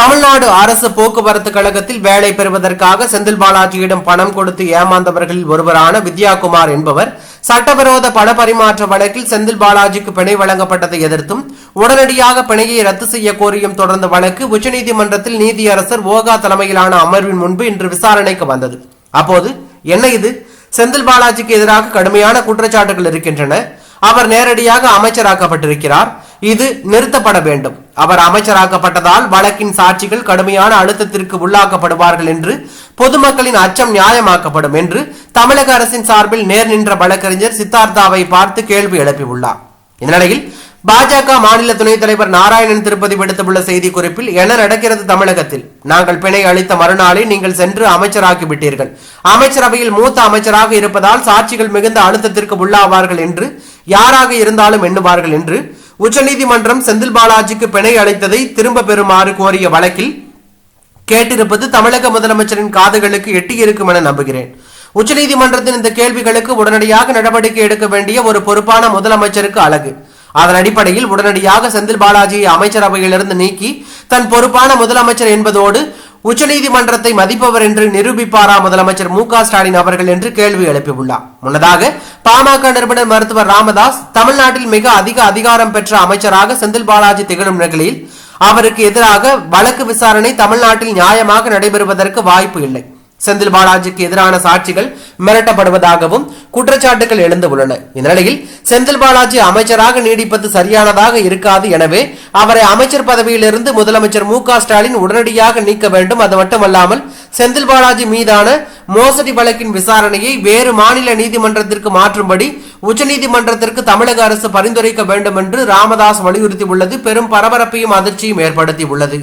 தமிழ்நாடு அரசு போக்குவரத்து கழகத்தில் வேலை பெறுவதற்காக செந்தில் பாலாஜியிடம் பணம் கொடுத்து ஏமாந்தவர்களில் ஒருவரான வித்யாகுமார் என்பவர் சட்டவிரோத பண பரிமாற்ற வழக்கில் செந்தில் பாலாஜிக்கு பிணை வழங்கப்பட்டதை எதிர்த்தும் உடனடியாக பிணையை ரத்து செய்ய கோரியும் தொடர்ந்த வழக்கு உச்சநீதிமன்றத்தில் நீதியரசர் ஓகா தலைமையிலான அமர்வின் முன்பு இன்று விசாரணைக்கு வந்தது. அப்போது என்ன இது? செந்தில் பாலாஜிக்கு எதிராக கடுமையான குற்றச்சாட்டுகள் இருக்கின்றன. அவர் நேரடியாக அமைச்சராக்கப்பட்டிருக்கிறார். இது நிறுத்தப்பட வேண்டும். அவர் அமைச்சராக்கப்பட்டதால் வழக்கின் சாட்சிகள் கடுமையான அழுத்தத்திற்கு உள்ளாக்கப்படுவார்கள் என்று பொதுமக்களின் அச்சம் நியாயமாக்கப்படும் என்று தமிழக அரசின் சார்பில் நேர் நின்ற வழக்கறிஞர் சித்தார்த்தாவை பார்த்து கேள்வி எழுப்பியுள்ளார். இந்நிலையில் பாஜக மாநில துணைத் தலைவர் நாராயணன் திருப்பதி விடுத்துள்ள செய்தி குறிப்பில் என்ன நடக்கிறது தமிழகத்தில். நாங்கள் பிணை அளித்த மறுநாளே நீங்கள் சென்று அமைச்சராக்கி விட்டீர்கள் அமைச்சரவையில் மூத்த அமைச்சராக இருப்பதால் சாட்சிகள் மிகுந்த அழுத்தத்திற்கு உள்ளாவார்கள் என்று யாராக இருந்தாலும் எண்ணுவார்கள் என்று உச்சநீதிமன்றம் செந்தில் பாலாஜிக்கு பிணை அளித்ததை திரும்ப பெறுமாறு கோரிய வழக்கில் கேட்டிருப்பது தமிழக முதலமைச்சரின் காதுகளுக்கு எட்டியிருக்கும் என நம்புகிறேன். உச்சநீதிமன்றத்தின் இந்த கேள்விகளுக்கு உடனடியாக நடவடிக்கை எடுக்க வேண்டிய ஒரு பொறுப்பான முதலமைச்சருக்கு அழகு. அதன் அடிப்படையில் உடனடியாக செந்தில் பாலாஜியை அமைச்சரவையிலிருந்து நீக்கி தன் பொறுப்பான முதலமைச்சர் என்பதோடு உச்சநீதிமன்றத்தை மதிப்பவர் என்று நிரூபிப்பாரா முதலமைச்சர் மு க ஸ்டாலின் அவர்கள் என்று கேள்வி எழுப்பியுள்ளார். முன்னதாக பாமக நிறுவனர் மருத்துவர் ராமதாஸ் தமிழ்நாட்டில் மிக அதிக அதிகாரம் பெற்ற அமைச்சராக செந்தில் பாலாஜி திகழும் நிலையில் அவருக்கு எதிராக வழக்கு விசாரணை தமிழ்நாட்டில் நியாயமாக நடைபெறுவதற்கு வாய்ப்பு இல்லை. செந்தில் பாலாஜிக்கு எதிரான சாட்சிகள் மிரட்டப்படுவதாகவும் குற்றச்சாட்டுகள் எழுந்து உள்ளன இந்நிலையில் செந்தில் பாலாஜி அமைச்சராக நீடிப்பது சரியானதாக இருக்காது எனவே அவரை அமைச்சர் பதவியிலிருந்து முதலமைச்சர் மு க ஸ்டாலின் உடனடியாக நீக்க வேண்டும். அது மட்டுமல்லாமல் செந்தில் பாலாஜி மீதான மோசடி வழக்கின் விசாரணையை வேறு மாநில நீதிமன்றத்திற்கு மாற்றும்படி உச்சநீதிமன்றத்திற்கு தமிழக அரசு பரிந்துரைக்க வேண்டும் என்று ராமதாஸ் வலியுறுத்தியுள்ளது. பெரும் பரபரப்பையும் அதிர்ச்சியும் ஏற்படுத்தியுள்ளது.